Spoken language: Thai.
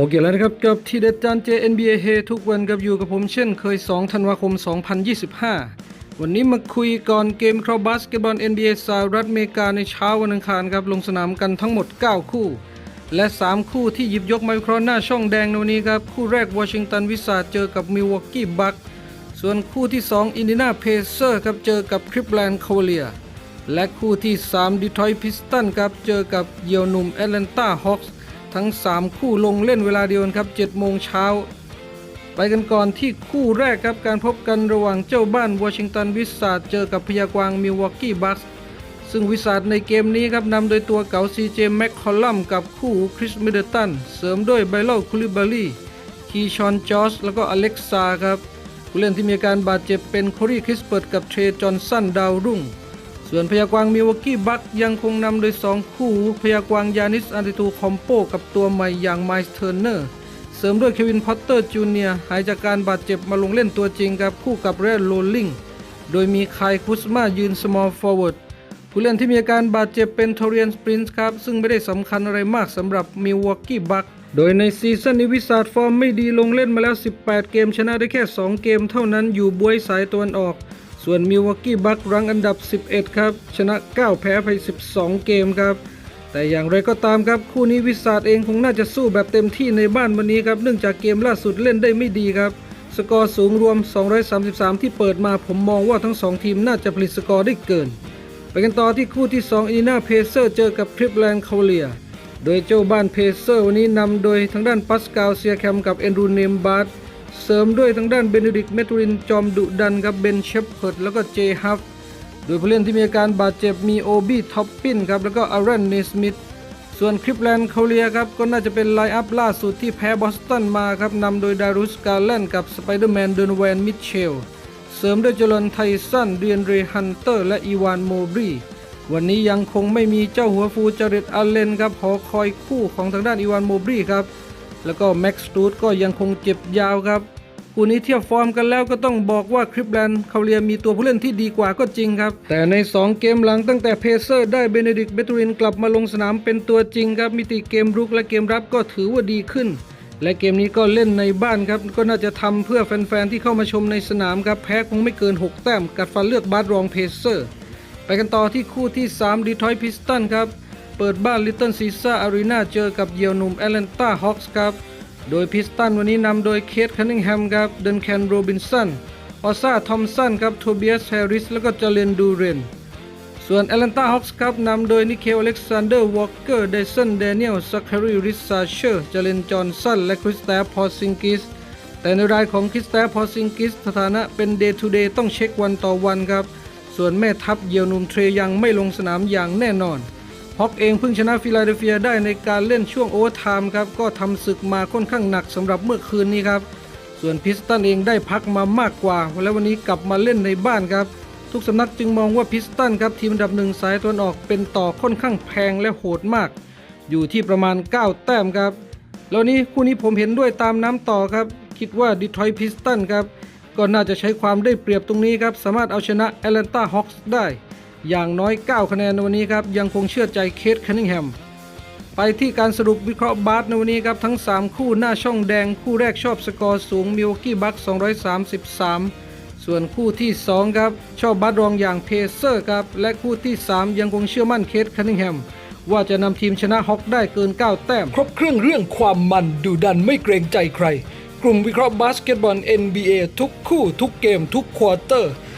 ผมเกี่ยวแล้วนะครับกับทีเด็ดจานเจ NBA เฮทุกวันกับอยู่กับผมเช่นเคย 2 ธันวาคม 2025 วันนี้มาคุยก่อนเกมครอบาสเกตบอล NBA สหรัฐอเมริกาในเช้าวันอังคารครับลงสนามกันทั้งหมด 9 คู่ และ 3 คู่ที่หยิบยกมาวิเคราะห์หน้าช่องแดงในวันนี้ครับ คู่แรกวอชิงตันวิสาเจอกับมิลวอกกี้บัคส่วนคู่ที่ 2 อินดีนาเพเซอร์ครับเจอกับคริปแลนด์คาวเลียและคู่ที่3ดีทรอยต์พิสตันครับเจอกับเยยวนุ่มแอตแลนตาฮอคส์ ทั้ง 3 คู่ลงเล่นเวลาเดียวกันครับ7โมงเช้าไปกันก่อนที่คู่แรกครับการพบกันระหว่างเจ้าบ้านวอชิงตันวิสาดเจอกับพยากวางมิลวอกกี้บัคส์ซึ่งวิสาดในเกมนี้ครับนำโดยตัวเก๋าซีเจแม็กคอลลัมกับคู่คริสมิเดตันเสริมด้วยไบโลคูลิบารีคีชอนจอสแล้วก็อเล็กซาครับผู้เล่นที่มีอาการบาดเจ็บเป็นโครีคริสเปิร์ตกับเทรจอห์นสันดาวรุ่ง ส่วนพยากวางมิวอกกี้บัคยังคงนำโดย 2 คู่ พยากวางยานิสอันติตูคอมโปกับตัวใหม่อย่างไมส์เทอร์เนอร์เสริมด้วยเควินพอตเตอร์จูเนียหายจากการบาดเจ็บมาลงเล่นตัวจริงกับคู่กับเรดโรลลิงโดยมีคายคุสมายืนสมอลฟอร์เวิร์ดผู้เล่นที่มีอาการบาดเจ็บเป็นทเรียนสปรินส์ครับ ซึ่งไม่ได้สำคัญอะไรมากสำหรับมิวอกกี้บัคโดยในซีซั่นนี้วิสาดฟอร์มไม่ดีลงเล่นมาแล้ว 18 เกมชนะได้แค่ 2 เกมเท่านั้นอยู่บวยสายตะวันออก ส่วนมิวอกกี้บัครั้งอันดับ 11 ครับ ชนะ 9 แพ้ไป 12 เกมครับ แต่อย่างไรก็ตามครับ คู่นี้วิสาดเองคงน่าจะสู้แบบเต็มที่ในบ้านวันนี้ครับ เนื่องจากเกมล่าสุดเล่นได้ไม่ดีครับ สกอร์สูงรวม 233 ที่เปิดมาผมมองว่าทั้ง 2 ทีมน่าจะผลิตสกอร์ได้เกิน ไปกันต่อที่คู่ที่ 2อินนาเพเซอร์เจอกับคลิปแลนด์คาเลียโดยเจ้าบ้านเพเซอร์วันนี้นำโดยทางด้านปัสกาลเซียแคมกับเอนรูเนมบาร์ เสริมด้วยทางด้านเบนเดดิกเมทูรินจอมดุดันกับเบนเชฟเพิร์ดแล้วก็เจฮัฟโดยผู้เล่นที่มีอาการบาดเจ็บมีโอบี้ท็อปปินครับแล้วก็อารันเนสมิธส่วนคลิปแลนด์คาเลียครับก็น่าจะเป็นไลน์อัพล่าสุดที่แพ้บอสตันมาครับนำโดยดารุสกาแลนกับสไปเดอร์แมนเดนแวนมิเชลเสริมด้วยเจลอนไทสันเดียนเรฮันเตอร์ และอีวานโมบรีวันนี้ยังคงไม่มีเจ้าหัวฟูจาริตอัลเลนครับหอคอยคู่ของทางด้านอีวานโมบรีครับ แล้วก็แม็กซ์ตูดก็ยังคงเจ็บยาวครับคู่นี้เทียบฟอร์มกันแล้วก็ต้องบอกว่าคลิปแลนด์คาเลียมีตัวผู้เล่นที่ดีกว่าก็จริงครับ แต่ใน 2 เกมหลังตั้งแต่เพเซอร์ได้เบเนดิกเบตูรินกลับมาลงสนามเป็นตัวจริงครับมิติเกมรุกและเกมรับก็ถือว่าดีขึ้น และเกมนี้ก็เล่นในบ้านครับก็น่าจะทำเพื่อแฟนๆที่เข้ามาชมในสนามครับแพ้คงไม่เกิน 6 แต้มกัดฟันเลือกบาสรองเพเซอร์ไปกันต่อที่คู่ที่ 3 ดีทรอยต์พิสตันครับ เปิดบ้านลิตเติ้ลซีซ่าอารีนาเจอกับเยียวหนุ่มแอตแลนตาฮอคส์ครับ โดยพิสตันวันนี้นำโดยเคทคันนิงแฮมครับเดนแคนโรบินสันออซ่าทอมสันครับโทเบียสแฮร์ริสแล้วก็เจเลนดูเรนส่วนแอตแลนตาฮอคส์ครับนำโดยนิเคลอเล็กซานเดอร์วอลเกอร์เดซันเดเนียลซักคารีริซาเชอร์เจเลนจอห์นสันและคริสตาพอซิงกิสแต่ในรายของคริสตาพอซิงกิสสถานะเป็นเดย์ทูเดย์ต้องเช็ควันต่อวันครับ ส่วนแม่ทัพเยียวนุ่มเทรยังไม่ลงสนามอย่างแน่นอน ฮอกเองเพิ่งชนะฟิลาเดลเฟียได้ในการเล่นช่วงโอเวอร์ไทม์ครับก็ทำศึกมาค่อนข้างหนักสำหรับเมื่อคืนนี้ครับ ส่วนพิสตันเองได้พักมามากกว่า และวันนี้กลับมาเล่นในบ้านครับ ทุกสำนักจึงมองว่าพิสตันครับทีมอันดับหนึ่งสายตะวันออกเป็นต่อค่อนข้างแพงและโหดมาก อยู่ที่ประมาณ 9 แต้มครับ แล้วนี้คู่นี้ผมเห็นด้วยตามน้ำต่อครับ คิดว่าดีทรอยต์พิสตันครับก็น่าจะใช้ความได้เปรียบตรงนี้ครับสามารถเอาชนะแอตแลนตาฮอคส์ได้ อย่างน้อย 9 คะแนนในวันนี้ครับยังคงเชื่อใจเคทคันนิงแฮมไปที่การสรุปวิเคราะห์บาสในวันนี้ครับทั้ง 3 คู่หน้าช่องแดง คู่แรกชอบสกอร์สูงมิวกี้บัค233 ส่วนคู่ที่ 2 ครับ ชอบบาสรองอย่างเพเซอร์ครับ และคู่ที่ 3 ยังคงเชื่อมั่นเคทคันนิงแฮมว่าจะนำทีมชนะฮอกได้เกิน 9 แต้ม ครบเครื่องเรื่องความมันดูดันไม่เกรงใจใคร กลุ่มวิเคราะห์บาสเกตบอล NBA ทุกคู่ทุกเกมทุกควอเตอร์